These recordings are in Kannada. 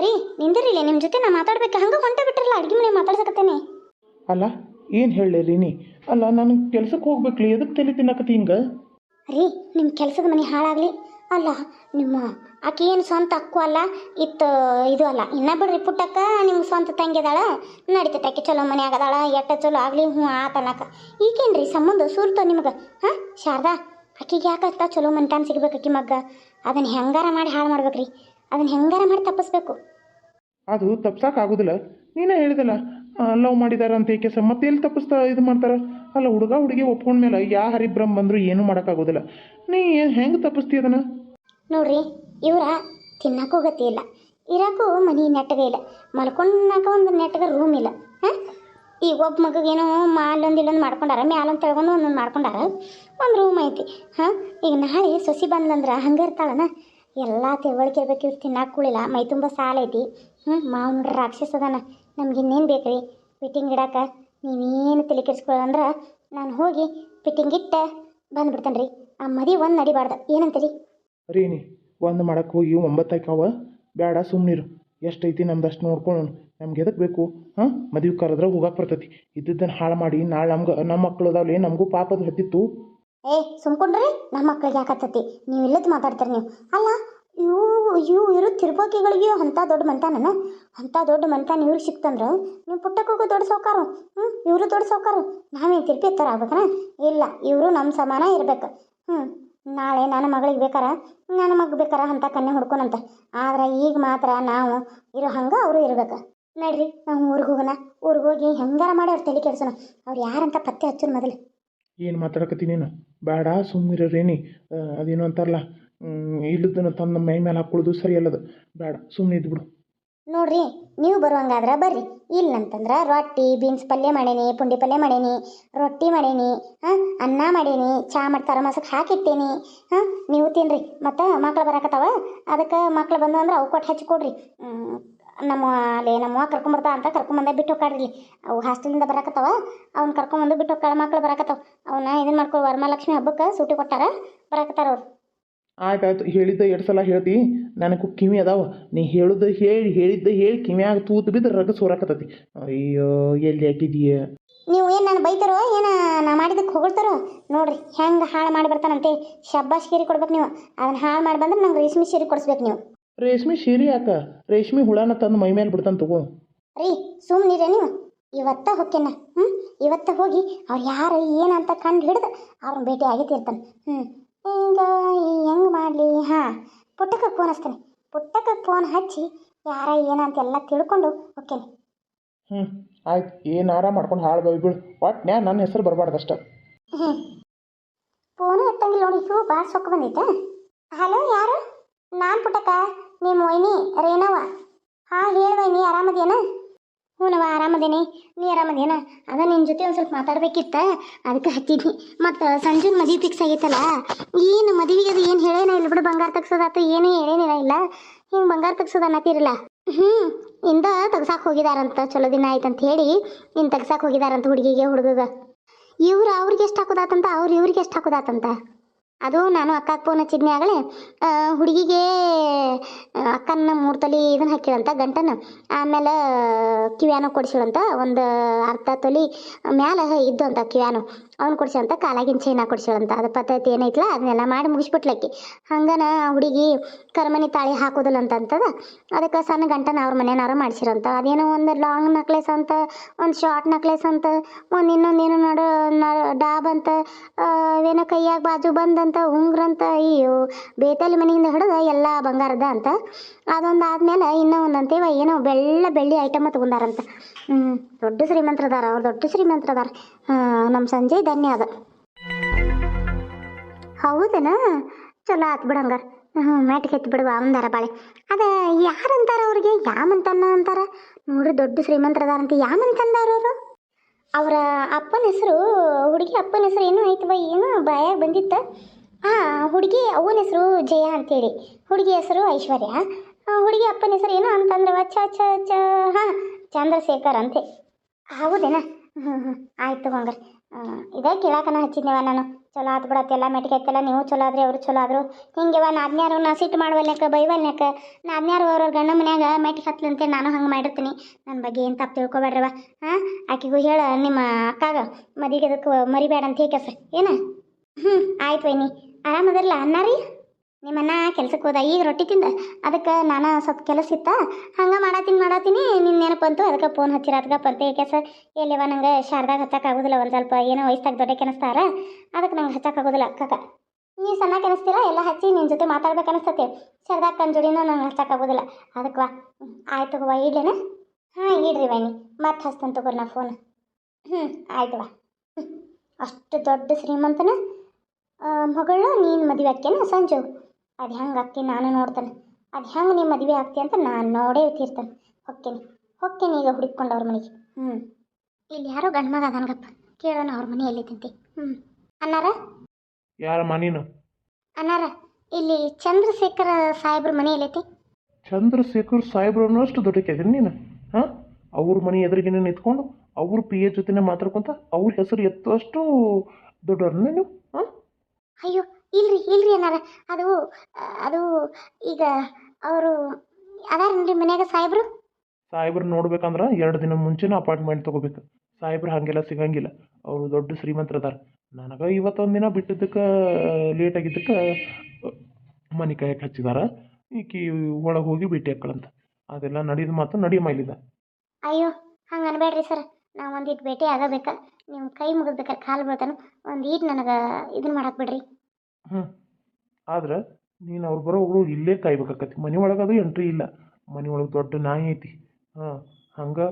ರೀ ನಿಂದಿರಿಲಿ ನಿಮ್ಮ ಜೊತೆ ನಾ ಮಾತಾಡ್ಬೇಕು. ಹಂಗ ಹೊಂಟ ಬಿಟ್ರಲ್ಲ ಅಡ್ಗೆ ಮನೆ ಮಾತಾಡ್ಸಕತ್ತೇನೆ. ಅಲ್ಲ ಏನು ಹೇಳಲಿ ರೀ ನೀ ಅಲ್ಲ ನಾನು ಕೆಲ್ಸಕ್ಕೆ ಹೋಗ್ಬೇಕ್ಲಿ ಎದಕ್ಕೆ ತಲೆ ತಿನ್ನಕತ್ತಿ ಹಿಂಗೆ? ರೀ ನಿಮ್ಮ ಕೆಲಸದ ಮನೆ ಹಾಳಾಗಲಿ. ಅಲ್ಲ ನಿಮ್ಮ ಆಕೆ ಏನು ಸ್ವಂತ ಅಕ್ಕು ಅಲ್ಲ ಇತ್ತು ಇದು ಅಲ್ಲ. ಇನ್ನ ಬಿಡ್ರಿ ಪುಟ್ಟಕ್ಕ ನಿಮ್ಮ ಸ್ವಂತ ತಂಗಿದಾಳ ನಡೀತೈತೆ ಆಕೆ ಚಲೋ ಮನೆ ಆಗದಾಳ ಎಟ್ಟ ಚಲೋ ಆಗಲಿ ಹ್ಞೂ ಆತನಕ ಈಗೇನ್ರಿ ಸಂಬಂಧ ಸೂರ್ತ ನಿಮ್ಗೆ? ಹಾಂ ಶಾರದಾ ಆಕಿಗೆ ಯಾಕತ್ತ ಚಲೋ ಮನ್ತಾನ ಸಿಗ್ಬೇಕು ಆಕಿ ಮಗ್ಗ? ಅದನ್ನ ಹೆಂಗಾರ ಮಾಡಿ ಹಾಳು ಮಾಡ್ಬೇಕ್ರಿ. ಅದನ್ನ ಹೆಂಗಾರ ಮಾಡಿ ತಪ್ಪಿಸ್ಬೇಕು. ಅದು ತಪ್ಸಕ್ಕಾಗೋದಿಲ್ಲ ನೀನೇ ಹೇಳಿದಲ್ಲ ಲವ್ ಮಾಡಿದಾರ ಅಂತ ಏಕೆ ಮತ್ತೆ ಎಲ್ಲಿ ತಪ್ಪಿಸ್ತಾ ಇದು ಮಾಡ್ತಾರ? ಅಲ್ಲ ಹುಡುಗ ಹುಡುಗಿ ಒಪ್ಕೊಂಡ್ಮೇಲೆ ಯಾ ಹರಿಬ್ರಹ್ಮ ಬಂದರೂ ಏನೂ ಮಾಡೋಕ್ಕಾಗೋದಿಲ್ಲ. ನೀ ಹೆಂಗೆ ತಪ್ಪಿಸ್ತಿ ಅದನ್ನ? ನೋಡ್ರಿ ಇವರ ತಿನ್ನಕ್ಕೂ ಗತಿ ಇಲ್ಲ. ಇರಕ್ಕೂ ಮನೆ ನೆಟ್ಟಗ ಇಲ್ಲ. ಮಲ್ಕೊಂಡಾಕ ಒಂದು ನೆಟ್ಟಗ ರೂಮ್ ಇಲ್ಲ. ಹಾಂ? ಈಗ ಒಬ್ಬ ಮಗಗೇನೋ ಮಾಲೊಂದು ಇಲ್ಲೊಂದು ಮಾಡ್ಕೊಂಡಾರ ಮ್ಯಾಲೊಂದು ತೆಳಗೊಂಡು ಒಂದೊಂದು ಮಾಡ್ಕೊಂಡಾರ ಒಂದು ರೂಮ್ ಐತಿ. ಹಾಂ? ಈಗ ನಾಳೆ ಸೊಸಿ ಬಂದ್ಲಂದ್ರೆ ಹಂಗೆ ಇರ್ತಾಳನ? ಎಲ್ಲ ತಿಳುವಳಿಕೆ ಇರ್ಬೇಕು ಇವ್ರು ತಿನ್ನಕ್ಕೆ ಕುಳಿಲ್ಲ. ಮೈ ತುಂಬ ಸಾಲ ಐತಿ. ಹ್ಞೂ ಮಾವನ ನೋಡ್ರಿ ರಾಕ್ಷಸ ಅದಾನ. ನಮ್ಗೆ ಇನ್ನೇನು ಬೇಕು ರೀ ಫಿಟ್ಟಿಂಗ್ ಇಡಕ್ಕೆ ನೀವೇನು ತಲೆ ಕೆಡಿಸ್ಕೊಳ್ಳಂದ್ರೆ ನಾನು ಹೋಗಿ ಫಿಟ್ಟಿಂಗ್ ಇಟ್ಟ ಬಂದ್ಬಿಡ್ತಾನೆ ರೀ ಆ ಮದಿ ಒಂದು ನಡಿಬಾರ್ದು. ಏನಂತೀರಿ ನೀ, ಒಂದು ಮಾಡಕ್ಕೆ ಹೋಗಿ ಒಂಬತ್ತಾಕಾವ ಬೇಡ ಸುಮ್ಮನಿರು ಎಷ್ಟೈತಿ ನಮ್ದು ಅಷ್ಟು ನೋಡ್ಕೊಂಡು ನಮ್ಗೆ ಎದಕ್ಕೆ ಬೇಕು? ಹಾಂ, ಮದುವೆ ಕರೆದ್ರೆ ಹೋಗಕ್ಕೆ ಬರ್ತೈತಿ. ಇದ್ದಿದ್ದನ್ನು ಹಾಳು ಮಾಡಿ ನಾಳೆ ನಮ್ಗೆ ನಮ್ಮ ಮಕ್ಕಳು ಅದಾವಲಿ ನಮಗೂ ಪಾಪದ ಹತ್ತಿತ್ತು ಏ, ಸುಮ್ಕೊಂಡ್ರಿ. ನಮ್ಮ ಮಕ್ಳಿಗೆ ಯಾಕತ್ತತಿ ನೀವು ಇಲ್ಲದ್ ಮಾತಾಡ್ತೀರಿ ನೀವು. ಅಲ್ಲ, ಇವು ಇವು ಇರೋ ತಿರುಪತಿಗಳಿಗೆ ಅಂಥ ದೊಡ್ಡ ಮಂತಾನನ? ಅಂಥ ದೊಡ್ಡ ಮಂತಾನ ಇವ್ರಿಗೆ ಸಿಕ್ತಂದ್ರೆ ನೀವು ಪುಟ್ಟಕ್ಕೂ ದೊಡ್ಡ ಸೌಕಾರು ಹ್ಞೂ ಇವರು ದೊಡ್ಡ ಸೌಕಾರು ನಾವೇನು ತಿರುಪಿ ಎತ್ತರ ಆಗ್ಬೇಕನ? ಇಲ್ಲ, ಇವರು ನಮ್ಮ ಸಮಾನ ಇರ್ಬೇಕು. ಹ್ಞೂ ನಾಳೆ ನನ್ನ ಮಗಳಿಗೆ ಬೇಕಾರ? ನನ್ನ ಮಗ ಬೇಕಾರ ಅಂತ ಕನ್ಯೆ ಹುಡ್ಕೊನಂತ. ಆದ್ರೆ ಈಗ ಮಾತ್ರ ನಾವು ಇರೋ ಹಂಗೆ ಅವರು ಇರ್ಬೇಕು. ನಡ್ರಿ, ನಾವು ಊರಿಗೆ ಹೋಗೋಣ. ಊರಿಗೆ ಹೋಗಿ ಹೆಂಗಾರ ಮಾಡಿ ಅವ್ರು ತಲೆ ಕೆಡ್ಸೋಣ. ಅವ್ರು ಯಾರಂತ ಪತ್ತೆ ಹಚ್ಚೋಣ ಮೊದಲು. ಏನು ಮಾತಾಡಕತ್ತೀನಿ ಬೇಡ ಸುಮ್ಮನಿರೀನಿ ಅದೇನೋ ಅಂತಾರಲ್ಲ ಇಲ್ಲದನ್ನು ತಂದು ಮೈ ಮೇಲೆ ಹಾಕ್ಕೊಳ್ಳೋದು ಸರಿ ಅಲ್ಲದು ಬೇಡ ಸುಮ್ಮನೆ ಇದ್ಬಿಡು. ನೋಡ್ರಿ ನೀವು ಬರುವಂಗಾದ್ರೆ ಬರ್ರಿ. ಇಲ್ಲ ಅಂತಂದ್ರೆ ರೊಟ್ಟಿ ಬೀನ್ಸ್ ಪಲ್ಯ ಮಾಡೇನಿ ಪುಂಡಿ ಪಲ್ಯ ಮಾಡೇನಿ ರೊಟ್ಟಿ ಮಾಡೇನಿ ಹಾಂ ಅನ್ನ ಮಾಡೇನಿ ಚಾ ಮಾಡ್ತಾರ ಮಸಕ್ಕೆ ಹಾಕಿಟ್ಟೇನಿ ಹಾಂ ನೀವು ತಿನ್ರಿ. ಮತ್ತು ಮಕ್ಳು ಬರಕತ್ತಾವ? ಅದಕ್ಕೆ ಮಕ್ಳು ಬಂದು ಅಂದ್ರೆ ಅವು ಕೊಟ್ಟು ಹಚ್ಚಿ ಕೊಡ್ರಿ. ಹ್ಮ್, ನಮ್ಮ ಅಲ್ಲಿ ನಮ್ಮ ಕರ್ಕೊಂಬರ್ತಾ ಅಂತ ಕರ್ಕೊಂಬಂದ ಬಿಟ್ಟು ಹೋಗ್ಕಾಡ್ರಿ ಅವು ಹಾಸ್ಟೆಲಿಂದ ಬರಾಕತ್ತವ. ಅವ್ನ ಕರ್ಕೊಂಬಂದು ಬಿಟ್ಟು ಹೋಗ್ಕಾಳ ಮಕ್ಳು ಬರಾಕತ್ತಾವ. ಅವನ್ನ ಇದನ್ನ ಮಾಡ್ಕೊ ವರಮಹಾಲಕ್ಷ್ಮಿ ಹಬ್ಬಕ್ಕೆ ಸೂಟಿ ಕೊಟ್ಟಾರ ಬರಾಕತ್ತಾರ ಅವ್ರು. ಆಯ್ತು ಆಯ್ತು ಹೇಳಿದ್ದ ಎರಡು ಸಲ ಹೇಳ್ತಿ. ನನಗೂ ಕಿವಿ ಅದಾವ. ನೀ ಹೇಳುದ ಹೇಳಿ ಹೇಳಿದ್ದ ಹೇಳಿ ಕಿವಿಯಾಗ ತೂತು ಬಿದ್ದು ರಗ ಸೋರಾಕತ್ತತಿ ಅಯ್ಯೋ ಎಲ್ಲಿ ಹಾಕಿದೀಯ ನೀವು ಏನು ನಾನು ಬೈತಾರೋ ಏನು ನಾ ಮಾಡಿದಕ್ಕೆ ಹೊಗಳ್ತಾರೋ? ನೋಡ್ರಿ ಹೆಂಗೆ ಹಾಳು ಮಾಡಿ ಬರ್ತಾನಂತೆ. ಶಬ್ಬಾಶ್ ಕೇರಿ ಕೊಡ್ಬೇಕು ನೀವು. ಅದನ್ನ ಹಾಳು ಮಾಡಿ ಬಂದ್ರೆ ನಂಗೆ ರೇಷ್ಮೆ ಸೀರೆ ಕೊಡಿಸ್ಬೇಕು ನೀವು. ರೇಷ್ಮೆ ಶೀರಿ ಯಾಕ? ರೇಷ್ಮೆ ಹುಳನ ತಂದು ಮೈ ಮೇಲೆ ಬಿಡ್ತಾನೆ ತಗೋ. ರೀ ಸುಮ್ಮನಿರ ನೀವು. ಇವತ್ತ ಹೊಕ್ಕೇನ ಹ್ಞೂ ಇವತ್ತ ಹೋಗಿ ಅವ್ರು ಯಾರು ಏನಂತ ಕಂಡು ಹಿಡಿದು ಅವ್ರನ್ನ ಭೇಟಿ ಆಗಿರ್ತಾನೆ ಹ್ಞೂ ಈಗ ಹೆಂಗೆ ಮಾಡಲಿ? ಹಾಂ ಪುಟ್ಟಕ್ಕೆ ಫೋನ್ ಹಚ್ತಾನೆ. ಪುಟ್ಟಕ್ಕೆ ಫೋನ್ ಹಚ್ಚಿ ಯಾರ ಏನಂತ ಎಲ್ಲ ತಿಳ್ಕೊಂಡು ಹೊಕ್ಕೇನೆ. ಹ್ಞೂ ಆಯ್ತು. ಏನಾರ ಮಾಡ್ಕೊಂಡು ಹಾಳು ಬೈ ಬಿಡು. ಒಟ್ಟು ನ್ಯಾ ನನ್ನ ಹೆಸರು ಬರಬಾರ್ದು ಅಷ್ಟ ಹ್ಞೂ ಫೋನು ಎತ್ತಂಗಿಲ್ಲ ನೋಡಿ ಭಾಳ ಸೊಕ್ಕ ಬಂದೈತೆ. ಹಲೋ ಯಾರು? ನಾನು ಪುಟ್ಟಕ್ಕ. ನಿಮ್ಮ ಮೊಯ್ನಿ ರೇನವ ಹಾಂ ಹೇಳುವ ನೀ ಆರಾಮದೇನ? ಹ್ಞೂನವ ಆರಾಮದೇನಿ. ನೀ ಆರಾಮದೇನ? ಅದ ನಿನ್ನ ಜೊತೆ ಒಂದು ಸ್ವಲ್ಪ ಮಾತಾಡ್ಬೇಕಿತ್ತ? ಅದಕ್ಕೆ ಹತ್ತಿದ್ನಿ ಮತ್ತು ಸಂಜುನ ಮದುವೆ ಫಿಕ್ಸ್ ಆಗೈತಲ್ಲ, ಏನು ಮದುವೆಗೆ ಅದು ಏನು ಹೇಳೇನ ಇಲ್ಲ ಬಿಡು, ಬಂಗಾರ ತೆಗ್ಸೋದಾತು ಏನೂ ಹೇಳೇನಿಲ್ಲ ಇಲ್ಲ. ಹಿಂಗೆ ಬಂಗಾರ ತೆಗ್ಸೋದು ಅನ್ನತ್ತಿರಲ್ಲ? ಹ್ಞೂ ಇಂದ ತೆಗ್ಸಾಕ್ ಹೋಗಿದಾರಂತ, ಚಲೋ ದಿನ ಆಯ್ತಂತ ಹೇಳಿ ಇನ್ನು ತೆಗ್ಸಾಕ್ ಹೋಗಿದಾರಂತ ಹುಡುಗಿಗೆ, ಹುಡುಗಗ. ಇವ್ರು ಅವ್ರಿಗೆ ಎಷ್ಟು ಹಾಕೋದಾತಂತ? ಅವ್ರು ಇವ್ರಿಗೆ ಎಷ್ಟು ಹಾಕೋದಾತಂತ? ಅದು ನಾನು ಅಕ್ಕ ಫೋನ್ ಹಚ್ಚಿದ್ನಿ ಆಗಲೇ ಹುಡುಗಿಗೆ ಅಕ್ಕನ ಮೂರು ತೊಲಿ ಇದನ್ನ ಹಾಕಿಳಂತ ಗಂಟನ ಆಮೇಲೆ ಕಿವ್ಯಾನು ಕೊಡಿಸಿಳಂತ ಒಂದು ಅರ್ಧ ತೊಲಿ ಮ್ಯಾಲ ಇದ್ದು ಅಂತ ಕಿವ್ಯಾನು, ಅವ್ನು ಕೊಡ್ಸಂತ ಕಾಲಾಗಿನ ಚೈನ ಕೊಡ್ಸಿಳಂತ ಅದು ಪದ್ಧತಿ ಏನೈತಲ್ಲ ಅದನ್ನೆಲ್ಲ ಮಾಡಿ ಮುಗಿಸ್ಬಿಟ್ಲಕ್ಕಿ. ಹಂಗನ ಹುಡುಗಿ ಕರ್ಮನಿ ತಾಳಿ ಹಾಕೋದಿಲ್ಲ ಅಂತ ಅಂತದ ಅದಕ್ಕೆ ಸಣ್ಣ ಗಂಟನ ಅವ್ರ ಮನೆಯವ್ರು ಮಾಡಿಸಿರಂತ ಅದೇನೋ ಒಂದು ಲಾಂಗ್ ನಕ್ಲೆಸ್ ಅಂತ, ಒಂದು ಶಾರ್ಟ್ ನಕ್ಲೆಸ್ ಅಂತ, ಒಂದು ಇನ್ನೊಂದೇನೋ ನಡು ಡಾಬ್ ಅಂತ ಅದೇನೋ ಕೈಯಾಗ ಬಾಜು ಬಂದಂತ ಅಂತ ಅಯ್ಯೋ ಬೇತಲಿ ಮನೆಯಿಂದ ಹಿಡಿದು ಎಲ್ಲ ಬಂಗಾರದ ಅಂತ. ಅದೊಂದು ಆದ್ಮೇಲೆ ಇನ್ನೂ ಒಂದಂತೇವ ಏನೋ ಬೆಳ್ಳ ಬೆಳ್ಳಿ ಐಟಮ್ ತಗೊಂಡಾರಂತ. ಹ್ಞೂ ದೊಡ್ಡ ಶ್ರೀಮಂತರದಾರ ಅವ್ರು ದೊಡ್ಡ ಶ್ರೀಮಂತರದಾರ. ನಮ್ಮ ಸಂಜಯ್ ಧನ್ಯ ಅದ. ಹೌದೇನ? ಚಲೋ ಆತ್ ಬಿಡು ಹಂಗಾರ. ಹ್ಞೂ ಮ್ಯಾಟಿಗೆ ಎತ್ತಿ ಬಿಡುವ ಅಂದಾರ ಬಾಳೆ. ಅದ ಯಾರಂತಾರ ಅವ್ರಿಗೆ? ಯಾಮಂತನ್ನ ಅಂತಾರ. ನೋಡ್ರಿ ದೊಡ್ಡ ಶ್ರೀಮಂತರದಾರಂತ ಯಾಮಂತಂದಾರ ಅವರು? ಅವರ ಅಪ್ಪನ ಹೆಸರು, ಹುಡುಗಿ ಅಪ್ಪನ ಹೆಸರು ಏನೋ ಐತವ, ಏನೋ ಬಾಯಾಗ ಬಂದಿತ್ತ. ಹಾಂ, ಹುಡುಗಿ ಅವನ ಹೆಸರು ಜಯ ಅಂತೇಳಿ. ಹುಡುಗಿ ಹೆಸರು ಐಶ್ವರ್ಯ. ಹುಡುಗಿ ಅಪ್ಪನ ಹೆಸರು ಏನೋ ಅಂತಂದ್ರೆ ಚ ಚ ಹಾಂ, ಚಂದ್ರಶೇಖರ್ ಅಂತೆ. ಹೌದೇನಾ? ಹ್ಞೂ ಹ್ಞೂ ಆಯ್ತು ಹಂಗಾರೆ. ಇದೇ ಕೇಳಾಕನ ಹಚ್ಚಿದ್ನೇವ ನಾನು. ಚಲೋ ಆತು ಬಿಡತ್ತೆ ಎಲ್ಲ ಮೆಟ್ಟಿಗೆ ಐತಲ್ಲ ನೀವು ಚಲೋ ಆದ್ರೆ ಅವರು ಚಲೋ ಆದ್ರು. ಹಿಂಗೆವ ನಾದ್ನ್ಯಾರು ನಾ ಸಿಟ್ಟು ಮಾಡ್ವಲ್ನ್ಯಾಕ, ಬೈವಲ್ನ್ಯಾಕ. ನಾದ್ನ್ಯಾರು ಅವ್ರವ್ರ ಗಂಡ ಮನ್ಯಾಗ ಮೆಟ್ಟಿಗೆ ಹತ್ತಲಂತೆ ನಾನು ಹಂಗೆ ಮಾಡಿರ್ತೀನಿ. ನನ್ನ ಬಗ್ಗೆ ಏನು ತಪ್ಪು ತಿಳ್ಕೊಬೇಡ್ರವ ಹಾಂ, ಆಕಿಗೂ ಹೇಳ, ನಿಮ್ಮ ಅಕ್ಕಾಗ ಮದಿಗೆ ಅದಕ್ಕೆ ಮರಿಬೇಡ ಅಂತ ಹೇಗೆ ಸರ್ ಏನ? ಹ್ಞೂ ಆಯ್ತು ವೈನಿ. ಆರಾಮದಿರಲ್ಲ ರೀ ನಿಮ್ಮನ್ನ ಕೆಲ್ಸಕ್ಕೆ ಹೋದ, ಈಗ ರೊಟ್ಟಿ ತಿಂದ. ಅದಕ್ಕೆ ನಾನು ಸ್ವಲ್ಪ ಕೆಲಸ ಇತ್ತ. ಹಂಗೆ ಮಾಡತ್ತೀನಿ ಮಾಡತ್ತೀನಿ ನಿನ್ನ ನೆನಪು ಅದಕ್ಕೆ ಫೋನ್ ಹಚ್ಚಿರ ಅದಕ್ಕೆ ಪಂತೆ ಕೆಲಸ ಎಲ್ಲಿವ ನಂಗೆ ಶಾರದಾಗ ಹಚ್ಚಕ್ಕಾಗೋದಿಲ್ಲ ಒಂದು ಸ್ವಲ್ಪ ಏನೋ ವಯಸ್ಸಾಗ ದೊಡ್ಡ ಕೆನಸ್ತಾರ? ಅದಕ್ಕೆ ನಂಗೆ ಹಚ್ಚಕ್ಕೆ ಆಗೋದಿಲ್ಲ ಕಾಕ ನೀವು ಸಣ್ಣ ಕೆನಿಸ್ತೀರ, ಎಲ್ಲ ಹಚ್ಚಿ ನಿನ್ನ ಜೊತೆ ಮಾತಾಡ್ಬೇಕು ಅನಿಸ್ತತಿ. ಶಾರದಾಗ ಕಣ್ ಜೋಡಿನೂ ನಂಗೆ ಹಚ್ಚಕ್ಕಾಗೋದಿಲ್ಲ ಅದಕ್ಕೆ ವಾ ಆಯ್ತು ವಾ, ಇಡ್ಲೇನ? ಹಾಂ, ಇಡ್ರಿ ವೈನಿ. ಮತ್ತೆ ಹಚ್ತಂತ ತಗೋರಿ ನಾ ಫೋನ್ ಹ್ಞೂ ಆಯ್ತು ವಾ. ಅಷ್ಟು ದೊಡ್ಡ ಶ್ರೀಮಂತನ ಮಗಳು ನೀನು ಮದುವೆ ಆಕ್ಯನ ಸಂಜು? ಅದು ಹೆಂಗೆ ಆಗ್ತೀನಿ ನಾನು ನೋಡ್ತಾನೆ. ಅದು ಹೆಂಗೆ ನೀನು ಮದುವೆ ಆಗ್ತಿ ಅಂತ ನಾನು ನೋಡೇ ತೀರ್ತಾನೆ ಹೊಕ್ಕೇನಿ ಹೊಕ್ಕೇನಿ ಈಗ ಹುಡುಕೊಂಡು ಅವ್ರ ಮನೆಗೆ. ಹ್ಞೂ ಇಲ್ಲಿ ಯಾರೋ ಗಂಡು ಮಗ ಅದನ್ಗಪ್ಪ. ಕೇಳೋಣ ಅವ್ರ ಮನೆ ಎಲ್ಲಿ ತಿಂತಿ ಹ್ಞೂ ಅನ್ನಾರ? ಯಾರ ಮನೇನು ಅನ್ನಾರ ಇಲ್ಲಿ ಚಂದ್ರಶೇಖರ ಸಾಹೇಬ್ರ ಮನೆ ಎಲ್ಲೈತಿ? ಚಂದ್ರಶೇಖರ್ ಸಾಹೇಬ್ರು ಅನ್ನೋಷ್ಟು ದೊಡ್ಡಕ್ಕಿದ್ದೀನಿ ನೀನು. ಹಾಂ? ಅವ್ರ ಮನೆ ಎದುರಿಗೆ ನಿಂತ್ಕೊಂಡು ಅವ್ರ ಪಿ ಎ ಜೊತೆನೇ ಮಾತಾಡ್ಕೊಂತ ಅವ್ರ ಹೆಸರು ಎತ್ತುವಷ್ಟು ದೊಡ್ಡವ್ರನ್ನ ನೀವು ಅಯ್ಯೋ ಇಲ್ರಿ ಇಲ್ರಿ ಅನ್ನಾರ. ಅದು ಅದು ಈಗ ಅವರು ಅದಾರನ್ರಿ ಮನ್ಯಾಗ ಸಾಹೇಬ್ರು? ಸಾಹೇಬ್ರು ನೋಡ್ಬೇಕಂದ್ರೆ ಎರಡು ದಿನ ಮುಂಚೆನೇ ಅಪಾಯಿಂಟ್ಮೆಂಟ್ ತಗೋಬೇಕು. ಸಾಹೇಬ್ರು ಹಾಗೆಲ್ಲ ಸಿಗಂಗಿಲ್ಲ. ಅವರು ದೊಡ್ಡ ಶ್ರೀಮಂತರು ಅದಾರ ನನಗೆ ಇವತ್ತೊಂದು ದಿನ ಬಿಟ್ಟಿದ್ದಕ್ಕೆ ಲೇಟ್ ಆಗಿದ್ದಕ್ಕೆ ಮನೆ ಕಾಯಕ್ಕೆ ಹಚ್ಚಿದಾರ. ಈಕಿ ಒಳಗೆ ಹೋಗಿ ಭೇಟಿ ಹಾಕ್ಕಳಂತ ಅದೆಲ್ಲ ನಡೆದ ಮಾತು ನಡಿ ಮೈಲಿದ. ಅಯ್ಯೋ ಹಂಗೆ ಅನ್ಬೇಡ್ರಿ ಸರ್. ನಾವು ಒಂದಿಟ್ಟು ಭೇಟಿ ಆಗಬೇಕ. ನೀವು ಕೈ ಮುಗಿದ್ಬೇಕಾರೆ ಕಾಲು ಬೀಳ್ತಾನೆ ಒಂದು ಈಟ್ ನನಗೆ ಇದನ್ನ ಮಾಡಕ್ಕೆ ಬಿಡ್ರಿ. ಹ್ಞೂ ಆದ್ರೆ ನೀನು ಅವ್ರು ಬರೋವ್ರು ಇಲ್ಲೇ ಕಾಯ್ಬೇಕಾಕತಿ ಮನೆ ಒಳಗೆ ಅದು ಎಂಟ್ರಿ ಇಲ್ಲ. ಮನೆ ಒಳಗೆ ದೊಡ್ಡ ನಾಯಿ ಐತಿ. ಹಾಂ ಹಂಗೆ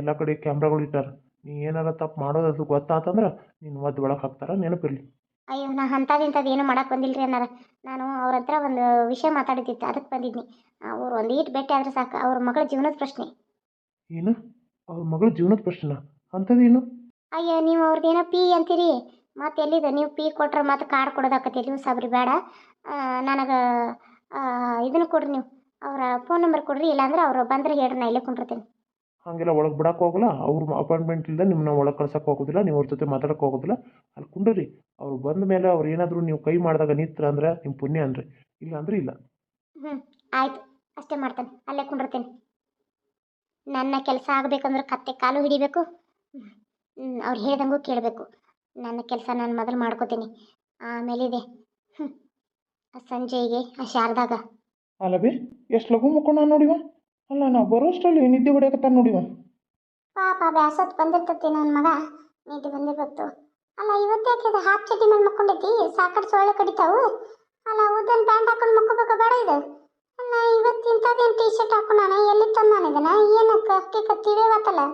ಎಲ್ಲ ಕಡೆ ಕ್ಯಾಮ್ರಾಗಳು ಇಟ್ಟಾರ. ನೀ ಏನಾರ ತಪ್ಪು ಮಾಡೋದು ಅದು ಗೊತ್ತಾತಂದ್ರೆ ನೀನು ಒದ್ದು ಒಳಗೆ ಹಾಕ್ತಾರ ನೆನಪಿರಲಿ. ಅಯ್ಯೋ ನಾ ಅಂಥದ್ದು ಇಂಥದ್ದು ಏನೂ ಮಾಡಕ್ಕೆ ರೀ ಅನ್ನಾರ. ನಾನು ಅವ್ರ ಹತ್ರ ಒಂದು ವಿಷಯ ಮಾತಾಡಿದ್ದಿತ್ತು ಅದಕ್ಕೆ ಬಂದಿದ್ನಿ. ಅವ್ರು ಒಂದು ಈಟ್ ಭೇಟಿ ಆದ್ರೆ ಸಾಕು ಅವ್ರ ಮಗಳ ಜೀವನದ ಪ್ರಶ್ನೆ. ಏನು? ಅವ್ರ ಮಗಳ ಜೀವನದ ಪ್ರಶ್ನೆ ಅಂಥದ್ದೇನು ಅಯ್ಯೋ ನೀವು ಅವ್ರದ್ದೇನೋ ಪಿ ಅಂತೀರಿ. ಮತ್ತೆ ಎಲ್ಲಿದೆ? ನೀವು ಪಿ ಕೊಟ್ರೆ ಮತ್ತೆ ಕಾರ್ಡ್ ಕೊಡೋದಾಕತಿ ನೀವು ಸಾಬ್ರಿ ಬೇಡ. ನನಗೆ ಇದನ್ನು ಕೊಡ್ರಿ ನೀವು. ಅವರ ಫೋನ್ ನಂಬರ್ ಕೊಡ್ರಿ. ಇಲ್ಲಾಂದ್ರೆ ಅವ್ರು ಬಂದ್ರೆ ಹೇಳ್ರಿ ನಾ ಇಲ್ಲೇ ಕುಂಡಿರ್ತೀನಿ ಹಾಗೆಲ್ಲ ಒಳಗೆ ಬಿಡಕ್ಕೆ ಹೋಗಲ್ಲ. ಅವ್ರ ಅಪಾಯಿಂಟ್ಮೆಂಟ್ ಇಲ್ಲದೆ ನಿಮ್ಮನ್ನ ಒಳಗೆ ಕಳ್ಸಕ್ಕೆ ಹೋಗೋದಿಲ್ಲ. ನೀವು ಅವ್ರ ಜೊತೆ ಮಾತಾಡಕ್ಕೆ ಹೋಗೋದಿಲ್ಲ. ಅಲ್ಲಿ ಕುಂಡ್ರಿ ಅವ್ರು ಬಂದ ಮೇಲೆ ಅವ್ರು ಏನಾದರೂ ನೀವು ಕೈ ಮಾಡಿದಾಗ ನಿತ್ರ ಅಂದ್ರೆ ನಿಮ್ಮ ಪುಣ್ಯ ಅನ್ರಿ ಇಲ್ಲ ಅಂದ್ರೆ ಇಲ್ಲ. ಹ್ಞೂ ಆಯ್ತು. ಅಷ್ಟೇ ಮಾಡ್ತೇನೆ. ಅಲ್ಲೇ ಕುಂಡಿರ್ತೀನಿ ನನ್ನ ಕೆಲಸ ಆಗಬೇಕಂದ್ರೆ ಕತ್ತೆ ಕಾಲು ಹಿಡಿಬೇಕು. ಅವ್ರು ಹೇಳ್ದಂಗೂ ಕೇಳಬೇಕು. ನನ್ನ ಕೆಲಸ ನಾನು ಮೊದಲು ಮಾಡ್ಕೋತೀನಿ. ಆಮೇಲಿದೆ. ಹ್ಞೂ ಸಂಜೆಗೆ ಆ ಶಾರದಾಗ. ಅಲ್ಲ ಬಿ ಎಷ್ಟು ಲಘು ಮುಕ್ಕೊಂಡ ನೋಡಿವ? ಅಲ್ಲ ನಾ ಬರೋಷ್ಟರಲ್ಲಿ ನಿದ್ದೆ ಹೊಡ್ಯಾಕತ್ತಾನ ನೋಡಿವ? ಪಾಪ ಬ್ಯಾಸತ್ ಬಂದಿರ್ತತಿ ನನ್ನ ಮಗ. ನಿದ್ದೆ ಬಂದಿರ್ಬೇಕು ಅಲ್ಲ ಇವತ್ತು ಯಾಕೆ ಇದು ಹಾಫ್ ಚಡ್ಡಿ ಮೇಲೆ ಮಕ್ಕೊಂಡೈತಿ ಸಾಕಷ್ಟು ಸೊಳ್ಳೆ ಕಡಿತಾವು. ಅಲ್ಲ ಉದ್ದನ್ ಪ್ಯಾಂಟ್ ಹಾಕೊಂಡು ಮುಕ್ಕಬೇಕು ಬೇಡ ಇದು. ಅಲ್ಲ ಇವತ್ತು ಇಂಥದ್ದೇನು ಟೀ ಶರ್ಟ್ ಹಾಕೊಂಡಾನ ಎಲ್ಲಿ ತಂದಾನ ಇದನ್ನ? ಏನಕ್ಕೆ? ಅಕ್ಕಿ ಕತ್ತಿವೇವತ್ತಲ್ಲ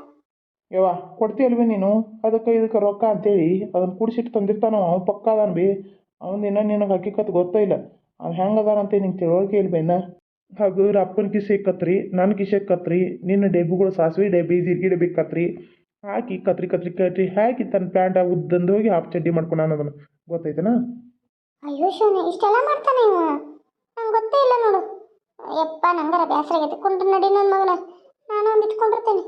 ಯವ್ವ ಕೊಡ್ತೀಯಲ್ವಿ ನೀನು? ಅದಕ್ಕೆ ಇದಕ್ಕೆ ರೊಕ್ಕ ಅಂತೇಳಿ ಅದನ್ನು ಕುಡಿಸಿಟ್ಟು ತಂದಿರ್ತಾನ ಅವ ಪಕ್ಕ ಅದಾನ ಬಿ. ಅವ್ನು ಇನ್ನೂ ನಿನಗೆ ಹಕ್ಕಿಕತ್ ಗೊತ್ತೇ ಇಲ್ಲ. ಹೆಂಗೆ ಹೆಂಗೆ ಅದಾನಂತ ನಿಂಗೆ ತಿಳುವಳಿಕೆ ಇಲ್ಲ ಬೇನ ಹಾಗೂ ಅಪ್ಪನ ಕಿಸೆ ಕತ್ರಿ ನನ್ನ ಕಿಸೆ ಕತ್ರಿ ನಿನ್ನ ಡೆಬ್ಬಿಗಳು ಸಾಸಿವೆ ಡಬ್ಬಿ ಜೀರಿಗೆ ಡಬ್ಬಿ ಕತ್ರಿ. ಹಾಕಿ ಕತ್ರಿ ಕತ್ರಿ ಕತ್ರಿ ಹಾಕಿ ತನ್ನ ಪ್ಯಾಂಟ್ ಉದ್ದಂದು ಹೋಗಿ ಹಾಫ್ ಚಡ್ಡಿ ಮಾಡ್ಕೊಂಡಾನ ಅದನ್ನು. ಗೊತ್ತೈತನಾ ಅಯ್ಯೋ ಶಿವನೇ ಇಷ್ಟೆಲ್ಲ ಮಾಡ್ತಾನೆ ಇವ? ನಂಗೆ ಗೊತ್ತೇ ಇಲ್ಲ ನೋಡು. ಯಪ್ಪ ನಂಗರ ಬೇಸರ ಆಗೈತೆ ಕುಂಡ್ರು ನಡಿ ನನ್ನ ಮಗನ. ನಾನು ಒಂದು ಇಟ್ಕೊಂಡಿರ್ತೇನೆ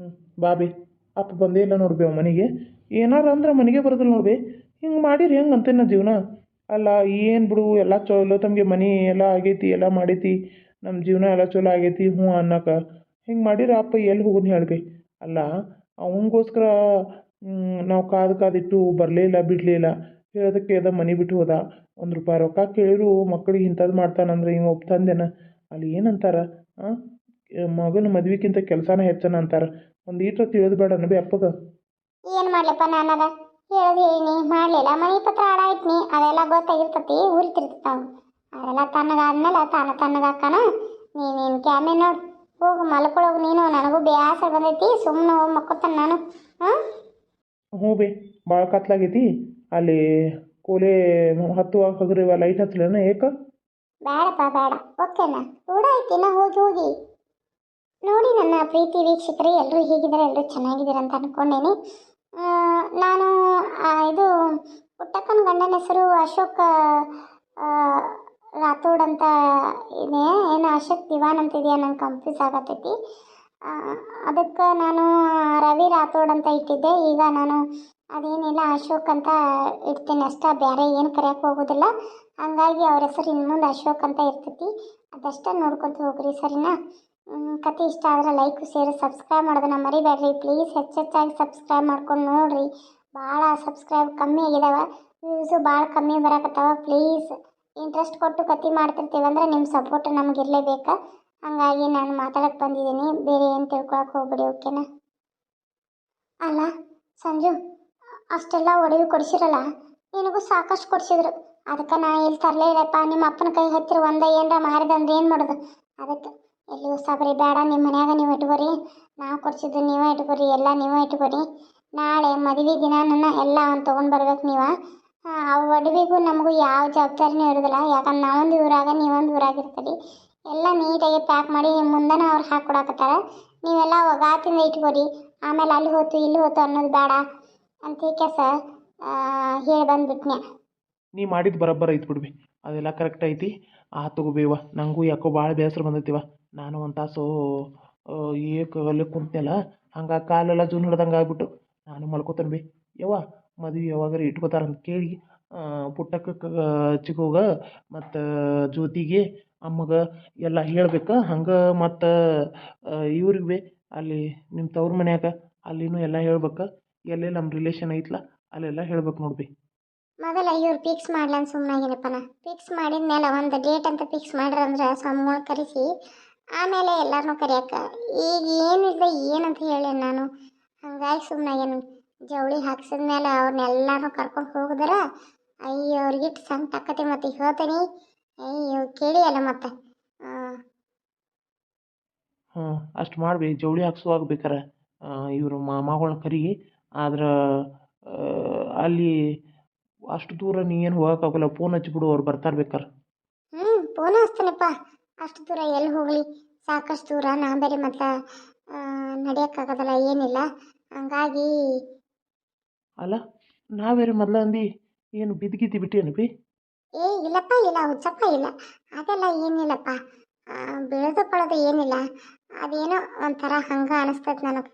ಹ್ಞೂ ಬಾಬಿ ಅಪ್ಪ ಬಂದೇ ಇಲ್ಲ ನೋಡ್ಬಿ ಅವ ಮನೆಗೆ. ಏನಾರ ಅಂದ್ರೆ ಮನೆಗೆ ಬರೋದಿಲ್ಲ ನೋಡ್ಬಿ. ಹಿಂಗೆ ಮಾಡಿರಿ ಹೆಂಗೆ ಅಂತೇನ ಜೀವನ? ಅಲ್ಲ, ಏನು ಬಿಡು, ಎಲ್ಲ ಚಲೋ ತಮಗೆ ಮನೆ ಎಲ್ಲ ಆಗೈತಿ, ಎಲ್ಲ ಮಾಡೈತಿ. ನಮ್ಮ ಜೀವನ ಎಲ್ಲ ಚಲೋ ಆಗೈತಿ, ಹ್ಞೂ ಅನ್ನಕ. ಹಿಂಗೆ ಮಾಡಿರ ಅಪ್ಪ ಎಲ್ಲಿ ಹೋಗೋಣ ಹೇಳ್ಬಿ. ಅಲ್ಲ ಅವನಿಗೋಸ್ಕರ ನಾವು ಕಾದು ಕಾದಿಟ್ಟು ಬರಲೇ ಇಲ್ಲ, ಬಿಡಲೇ ಇಲ್ಲ. ಹೇಳೋದಕ್ಕೆ ಅದ ಮನೆ ಬಿಟ್ಟು ಹೋದ. ಒಂದು ರೂಪಾಯಿ ರೊಕ್ಕ ಕೇಳಿರು ಮಕ್ಕಳಿಗೆ ಇಂಥದ್ದು ಮಾಡ್ತಾನಂದ್ರೆ ಇವ ಒಪ್ತಂದೇನ? ಅಲ್ಲಿ ಏನಂತಾರ? ಹಾಂ ಮಗನ ಮದ್ವಿಕ್ಕಿಂತ ಕೆಲಸನ ಹೆಚ್ಚನ ಅಂತಾರ. ಒಂದು ಈಟ್ರ ತಿಳಿದು ಬೇಡ ನಬಿ ಅಪ್ಪಗ. ಏನು ಮಾಡ್ಲಪ್ಪ ನಾನದ? ಹೇಳೋದು ಹೇಳಿನಿ ಮಾಡಲಿಲ್ಲ. ಮನೆ ಪತ್ರ ಆಡ ಇಟ್ನಿ. ಅದೆಲ್ಲ ಗೊತ್ತಾಗಿರ್ತತಿ ಉರಿತಿರ್ತಾವ ಅದೆಲ್ಲ ತಣ್ಣಗಾದ್ಮೇಲೆ ತಾನ ತಣ್ಣಗಾಕನ ನೀನೇನು ಕ್ಯಾಮೆ ನೋಡು. ಹೋಗು ಮಲ್ಕೊಳಗ ನೀನು. ನನಗೂ ಬೇಸರ ಬಂದೈತಿ. ಸುಮ್ಮನೆ ಹೋಗಿ ಮಕ್ಕೋತಾನ ನಾನು. ಹಾಂ ಹ್ಞೂ ಬಿ ಭಾಳ ಕತ್ಲಾಗೈತಿ. ಅಲ್ಲಿ ಕೂಲಿ ಹತ್ತುವಾಗ ಹಗರಿವ ಲೈಟ್ ಹಚ್ಚಲೇನ ಏಕ? ಬೇಡಪ್ಪ ಬೇಡ ಓಕೆನಾ? ರೂಢ ಐತಿ ನಾ ಹೋಗಿ ಹೋಗಿ. ನೋಡಿ ನನ್ನ ಪ್ರೀತಿ ವೀಕ್ಷಕರು ಎಲ್ಲರೂ ಹೇಗಿದ್ದಾರೆ ಎಲ್ಲರೂ ಚೆನ್ನಾಗಿದ್ದೀರಾ ಅಂತ ಅಂದ್ಕೊಂಡೇನೆ ನಾನು ಇದು ಪುಟ್ಟಕ್ಕನ ಗಂಡನ ಹೆಸರು ಅಶೋಕ್ ರಾಥೋಡ್ ಅಂತ ಇದೆ. ಏನು ಅಶೋಕ್ ದಿವಾನ್ ಅಂತ ಇದೆಯಾ ನಂಗೆ ಕನ್ಫ್ಯೂಸ್ ಆಗತ್ತೈತಿ ಅದಕ್ಕೆ ನಾನು ರವಿ ರಾಥೋಡ್ ಅಂತ ಇಟ್ಟಿದ್ದೆ. ಈಗ ನಾನು ಅದೇನಿಲ್ಲ, ಅಶೋಕ್ ಅಂತ ಇಡ್ತೀನಿ ಅಷ್ಟೇ. ಬೇರೆ ಏನು ಕರೆಯೋಕೆ ಹೋಗೋದಿಲ್ಲ. ಹಂಗಾಗಿ ಅವ್ರ ಹೆಸರು ಇನ್ನು ಮುಂದೆ ಅಶೋಕ್ ಅಂತ ಇರ್ತೈತಿ. ಅದಷ್ಟೇ ನೋಡ್ಕೊತ ಹೋಗ್ರಿ ಸರಿನಾ? ಕತೆ ಇಷ್ಟ ಆದರೆ ಲೈಕ್ ಶೇರ್ ಸಬ್ಸ್ಕ್ರೈಬ್ ಮಾಡೋದನ್ನ ಮರಿಬೇಡ್ರಿ. ಪ್ಲೀಸ್ ಹೆಚ್ಚೆಚ್ಚಾಗಿ ಸಬ್ಸ್ಕ್ರೈಬ್ ಮಾಡ್ಕೊಂಡು ನೋಡ್ರಿ. ಭಾಳ ಸಬ್ಸ್ಕ್ರೈಬ್ ಕಮ್ಮಿ ಆಗಿದಾವೆ. ವ್ಯೂಸು ಭಾಳ ಕಮ್ಮಿ ಬರಕತ್ತಾವ. ಪ್ಲೀಸ್ ಇಂಟ್ರೆಸ್ಟ್ ಕೊಟ್ಟು ಕತೆ ಮಾಡ್ತಿರ್ತೀವಿ ಅಂದ್ರೆ ನಿಮ್ಮ ಸಪೋರ್ಟ್ ನಮ್ಗೆ ಇರಲೇಬೇಕಾ. ಹಾಗಾಗಿ ನಾನು ಮಾತಾಡಕ್ಕೆ ಬಂದಿದ್ದೀನಿ ಬೇರೆ ಏನು ತಿಳ್ಕೊಳಕ್ಕೆ ಹೋಗ್ಬಿಡಿ ಓಕೆನಾ ಅಲ್ಲ, ಸಂಜು, ಅಷ್ಟೆಲ್ಲ ಒಡವೆ ಕೊಡಿಸಿರಲ್ಲ? ನಿನಗೂ ಸಾಕಷ್ಟು ಕೊಡಿಸಿದ್ರು. ಅದಕ್ಕೆ ನಾ ಇಲ್ಲಿ ತರಲೇ ಇಲ್ಲಪ್ಪ. ನಿಮ್ಮ ಅಪ್ಪನ ಕೈ ಹತ್ತಿರ ಒಂದ ಏನರ ಮಾರಿದಂದ್ರೆ ಏನು ಮಾಡೋದು? ಅದಕ್ಕೆ ಎಲ್ಲಿ ಸಾಬ್ರಿ ಬೇಡ ನಿಮ್ಮ ಮನ್ಯಾಗ ನೀವು ಇಟ್ಕೋರಿ. ನಾವು ಕೊಡ್ಸಿದ್ದು ನೀವೇ ಇಟ್ಕೋರಿ, ಎಲ್ಲ ನೀವೇ ಇಟ್ಕೋರಿ. ನಾಳೆ ಮದುವೆ ದಿನ ನನ್ನ ಎಲ್ಲ ಅವ್ನು ತೊಗೊಂಡು ಬರ್ಬೇಕು ನೀವು. ಆ ಒಡವೆಗೂ ನಮಗೂ ಯಾವ ಜವಾಬ್ದಾರಿನೂ ಇರೋದಿಲ್ಲ. ಯಾಕಂದ್ರೆ ನಾವೊಂದು ಊರಾಗ, ನೀವೊಂದು ಊರಾಗ ಇರ್ತೀರಿ. ಎಲ್ಲ ನೀಟಾಗಿ ಪ್ಯಾಕ್ ಮಾಡಿ ನಿಮ್ಮ ಮುಂದೆನೇ ಅವ್ರು ಹಾಕ್ಕೊಡಕತ್ತಾರ ನೀವೆಲ್ಲ ಒಗಾತಿಂದ ಇಟ್ಕೋರಿ. ಆಮೇಲೆ ಅಲ್ಲಿ ಹೋತು, ಇಲ್ಲಿ ಹೋತು ಅನ್ನೋದು ಬೇಡ ಅಂತ ಕೇಸ ಹೇಳಿ ಬಂದ್ಬಿಟ್ನೆ ನೀ ಮಾಡಿದ ಬರೋಬ್ಬರ ಐತಿ ಬಿಡ್ಬಿ. ಅದೆಲ್ಲ ಕರೆಕ್ಟ್ ಐತಿ. ಆ ತಗೋಬೇವ ನನಗೂ ಯಾಕೋ ಭಾಳ ಬೇಸರ ಬಂದೈತಿವ ನಾನು ಒಂದು ತಾಸು ಏಕ ಅಲ್ಲಿ ಕುಂತ್ನಲ್ಲ, ಹಂಗೆ ಕಾಲೆಲ್ಲ ಜೂನ್ ಹಿಡ್ದಂಗೆ ಆಗ್ಬಿಟ್ಟು ನಾನು ಮಲ್ಕೋತೇನೆ ಬಿ. ಯವ್ವ, ಮದ್ವೆ ಯಾವಾಗಾರ ಇಟ್ಕೋತಾರ ಅಂತ ಕೇಳಿ ಪುಟ್ಟಕ್ಕೆ ಚಿಕ್ಕವ್ಗ ಮತ್ತು ಜ್ಯೋತಿಗೆ, ಅಮ್ಮಗೆ ಎಲ್ಲ ಹೇಳ್ಬೇಕು. ಹಂಗೆ ಮತ್ತು ಇವ್ರಿಗೆ ಬಿ, ಅಲ್ಲಿ ನಿಮ್ಮ ತವ್ರ ಮನ್ಯಾಗ ಅಲ್ಲಿನೂ ಎಲ್ಲ ಹೇಳ್ಬೇಕು. ಎಲ್ಲೆಲ್ಲಿ ನಮ್ಮ ರಿಲೇಷನ್ ಐತ್ಲ, ಅಲ್ಲೆಲ್ಲ ಹೇಳ್ಬೇಕು ನೋಡ್ಬಿ ಮೊದಲ ಇವ್ರು ಫಿಕ್ಸ್ ಮಾಡ್ಲನ್ ಸುಮ್ಮನಾಗಿನಪ್ಪನ ಫಿಕ್ಸ್ ಮಾಡಿದ ಮೇಲೆ ಒಂದು ಡೇಟ್ ಅಂತ ಫಿಕ್ಸ್ ಮಾಡ್ರಂದ್ರೆ ಸಮ್ಮಳ ಕರೆಸಿ ಆಮೇಲೆ ಎಲ್ಲರನ್ನೂ ಕರಿಯಕ್ಕ ಈಗ ಏನಿದೆ ಏನಂತ ಹೇಳಿ ನಾನು? ಹಂಗಾಗಿ ಸುಮ್ಮನಾಗೇನು ಜವಳಿ ಹಾಕ್ಸಿದ್ಮೇಲೆ ಅವ್ರನ್ನೆಲ್ಲರನ್ನೂ ಕರ್ಕೊಂಡು ಹೋಗಿದ್ರೆ? ಅಯ್ಯೋ ಅವ್ರಿಗಿಟ್ಟು ಸಣ್ಣ ತಕ್ಕತಿ ಮತ್ತೆ ಹೇಳ್ತೀನಿ. ಅಯ್ಯೋ ಕೇಳಿ ಅಲ್ಲ ಮತ್ತೆ. ಹಾಂ ಅಷ್ಟು ಮಾಡ್ಬಿ ಜವಳಿ ಹಾಕ್ಸುವಾಗ ಬೇಕಾರೆ ಇವರು ಮಾಮಗಳನ್ನ ಕರಿ ಆದ್ರೆ ಅಲ್ಲಿ ಅಷ್ಟು ದೂರ ನೀ ಏನು ಹೋಗೋಕ್ಕಾಗಲ್ಲ ಫೋನ್ ಹಚ್ಚಿಬಿಡು ಅವ್ರು ಬರ್ತಾರೆ ಬೇಕಾರೆ. ಹ್ಞೂ ಫೋನ್ ಹಚ್ತೀನಪ್ಪ. ಅಷ್ಟು ದೂರ ಎಲ್ಲಿ ಹೋಗಲಿ? ಸಾಕಷ್ಟು ದೂರ. ನಾ ಬೇರೆ ಮತ್ತೆ ನಡೆಯೋಕ್ಕಾಗೋದಲ್ಲ ಏನಿಲ್ಲ. ಹಂಗಾಗಿ ಅಲ್ಲ ನಾವೇರಿ ಮೊದಲ ಅಂದಿ ಏನು ಬಿದ್ದಿಗಿದ್ದಿ ಬಿಟ್ಟೇನು ಬಿ? ಏ ಇಲ್ಲಪ್ಪ ಇಲ್ಲ ಹುಚ್ಚಪ್ಪ ಇಲ್ಲ. ಅದೆಲ್ಲ ಏನಿಲ್ಲಪ್ಪ. ಬೆಳೆದುಕೊಳ್ಳೋದು ಪಳೆದು ಏನಿಲ್ಲ. ಅದೇನೋ ಒಂಥರ ಹಂಗೆ ಅನಿಸ್ತೈತೆ ನನಗೆ.